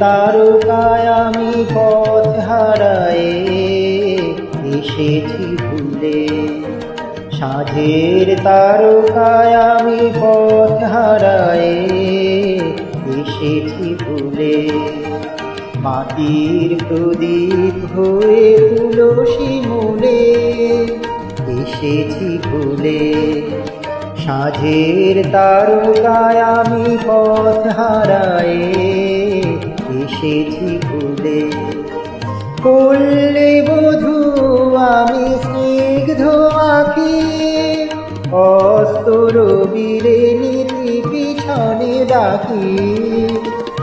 তারকায় আমি পথ হারায়ে এসেছি ভুলে। সাঁঝের তারকায় আমি পথ হারায়ে এসেছি ভুলে। মাটির প্রদীপ হয়ে তুলসী মূলে এসেছি ভুলে। সাঁঝের তারকায় আমি পথ হারায়ে এসেছি ভুলে করলে বধু, আমি স্নিগ্ধ আখি অস্তর বীরে নীতি পিছনে ডাকি।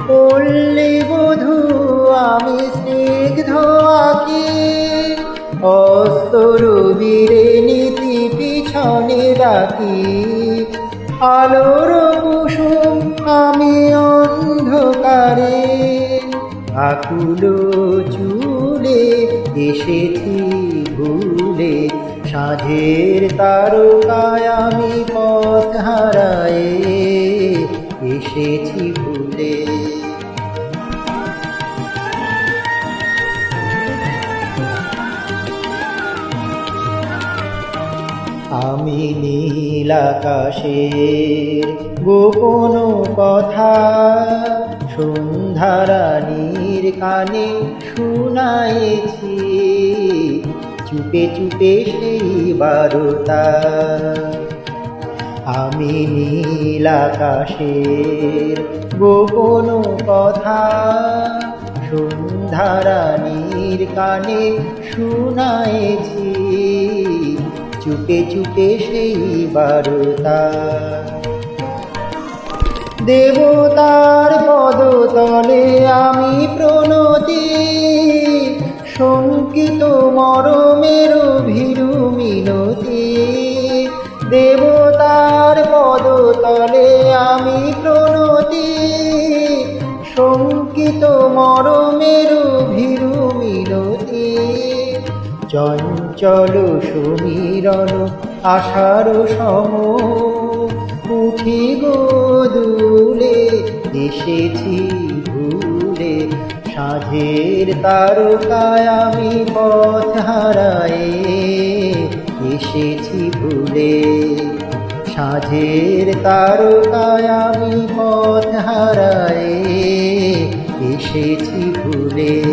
করলে বধু, আমি স্নিগ্ধ আখি অস্তর বীরে নীতি পিছনে ডাকি। আলোর আকুল চুলে এসেছি ভুলে। সাঁঝের তারকায় আমি পথ হারায়ে এসেছি ভুলে। আমি নীল আকাশের গোপন কথা সন্ধ্যারানীর কানে শুনাইছি। চুপে চুপে সেই বারতা আমি নীল আকাশের গোপন কথা সন্ধ্যারানীর কানে শুনাইছি। চুপে চুপে সেই বারতা। দেবতার পদতলে আমি প্রণতি, শঙ্কিত মরমের ভীরু মিনতি। দেবতার পদতলে আমি প্রণতি, শঙ্কিত মরমের ভীরু মিনতি। চঞ্চল সমীরণ আষাঢ় সম। উঠি গোদুলে এসেছি ভুলে। সাঁঝের তারকায় আমি পথ হারায়ে এসেছি ভুলে। সাঁঝের তারকায় আমি পথ হারায়ে এসেছি ভুলে।